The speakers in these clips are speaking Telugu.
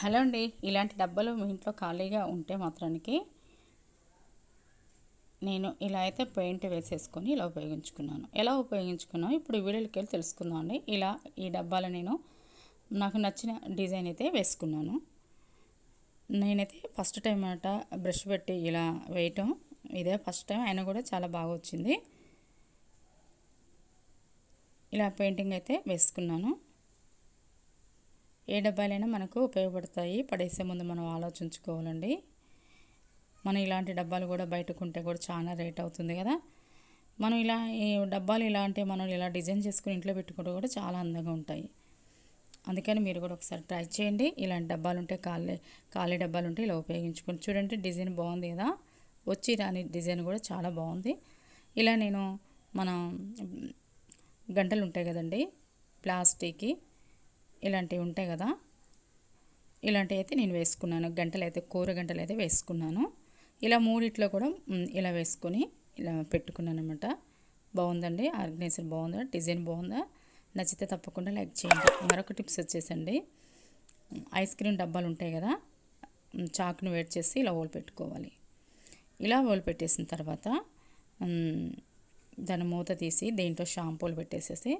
హలో అండి. ఇలాంటి డబ్బాలు మీ ఇంట్లో ఖాళీగా ఉంటే మాత్రానికి నేను ఇలా అయితే పెయింట్ వేసేసుకొని ఇలా ఉపయోగించుకున్నాను. ఎలా ఉపయోగించుకున్నాను ఇప్పుడు వీడియోకి వెళ్ళి తెలుసుకుందాం అండి. ఇలా ఈ డబ్బాలు నేను నాకు నచ్చిన డిజైన్ అయితే వేసుకున్నాను. నేనైతే ఫస్ట్ టైం అనమాట బ్రష్ పెట్టి ఇలా వేయటం. ఇదే ఫస్ట్ టైం అయినా కూడా చాలా బాగా వచ్చింది. ఇలా పెయింటింగ్ అయితే వేసుకున్నాను. ఏ డబ్బాలైనా మనకు ఉపయోగపడతాయి. పడేసే ముందు మనం ఆలోచించుకోవాలండి. మనం ఇలాంటి డబ్బాలు కూడా బయటకు ఉంటే కూడా చాలా రేట్ అవుతుంది కదా. మనం ఇలా ఈ డబ్బాలు ఇలాంటి మనం ఇలా డిజైన్ చేసుకుని ఇంట్లో పెట్టుకుంటే కూడా చాలా అందంగా ఉంటాయి. అందుకని మీరు కూడా ఒకసారి ట్రై చేయండి. ఇలాంటి డబ్బాలు ఉంటే ఖాళీ ఖాళీ డబ్బాలు ఉంటే ఇలా ఉపయోగించుకోండి చూడండి. డిజైన్ బాగుంది కదా. వచ్చి రాని డిజైన్ కూడా చాలా బాగుంది. ఇలా నేను మన గంటలు ఉంటాయి కదండి ప్లాస్టిక్కి. ఇలాంటివి ఉంటాయి కదా. ఇలాంటివి అయితే నేను వేసుకున్నాను. గంటలు అయితే కూర గంటలు అయితే వేసుకున్నాను. ఇలా మూడిట్లో కూడా ఇలా వేసుకొని ఇలా పెట్టుకున్నాను అనమాట బాగుందండి. ఆర్గనైజర్ బాగుందా? డిజైన్ బాగుందా? నచ్చితే తప్పకుండా లైక్ చేయండి. మరొక టిప్స్ వచ్చేసండి. ఐస్ క్రీమ్ డబ్బాలు ఉంటాయి కదా. చాక్ను వేడి చేసి ఇలా ఓలు పెట్టుకోవాలి. ఇలా ఓలు పెట్టేసిన తర్వాత దాని మూత తీసి దేంట్లో షాంపూలు పెట్టేసేసి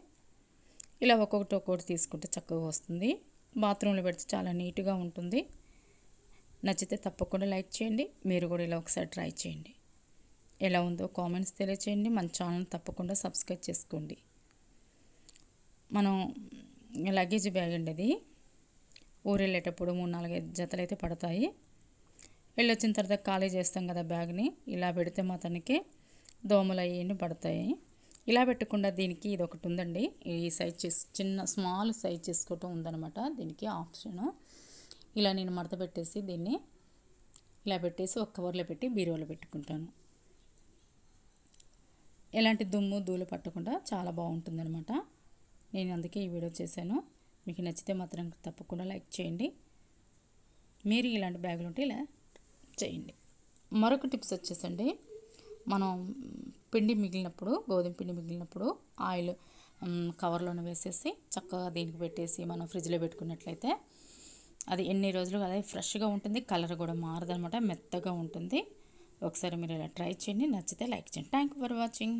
ఇలా ఒక్కొక్కటి ఒక్కొక్కటి తీసుకుంటే చక్కగా వస్తుంది. బాత్రూంలో పెడితే చాలా నీట్గా ఉంటుంది. నచ్చితే తప్పకుండా లైక్ చేయండి. మీరు కూడా ఇలా ఒకసారి ట్రై చేయండి. ఎలా ఉందో కామెంట్స్ తెలియచేయండి. మన ఛానల్ తప్పకుండా సబ్స్క్రైబ్ చేసుకోండి. మనం లగేజ్ బ్యాగ్ అండి అది. ఊరు వెళ్ళేటప్పుడు మూడు నాలుగైదు జతలు అయితే పడతాయి. వెళ్ళొచ్చిన తర్వాత ఖాళీ చేస్తాం కదా బ్యాగ్ని. ఇలా పెడితే మాత్రానికి దోమలు అయ్యి పడతాయి. ఇలా పెట్టకుండా దీనికి ఇది ఒకటి ఉందండి. ఈ సైజ్ చేసి చిన్న స్మాల్ సైజ్ చేసుకోవటం ఉందనమాట దీనికి ఆప్షన్. ఇలా నేను మడత పెట్టేసి దీన్ని ఇలా పెట్టేసి ఒక కవర్లో పెట్టి బీరువాలో పెట్టుకుంటాను. ఎలాంటి దుమ్ము ధూళి పట్టకుండా చాలా బాగుంటుందన్నమాట. నేను అందుకే ఈ వీడియో చేశాను. మీకు నచ్చితే మాత్రం తప్పకుండా లైక్ చేయండి. మీరు ఇలాంటి బ్యాగులు ఉంటే ఇలా చేయండి. మరొక టిప్స్ వచ్చేసండి. మనం పిండి మిగిలినప్పుడు గోధుమ పిండి మిగిలినప్పుడు ఆయిల్ కవర్లోనే వేసేసి చక్కగా దీనికి పెట్టేసి మనం ఫ్రిడ్జ్లో పెట్టుకున్నట్లయితే అది ఎన్ని రోజులు అదే ఫ్రెష్గా ఉంటుంది కలర్ కూడా మారదనమాట మెత్తగా ఉంటుంది. ఒకసారి మీరు ఇలా ట్రై చేయండి నచ్చితే లైక్ చేయండి. Thank for watching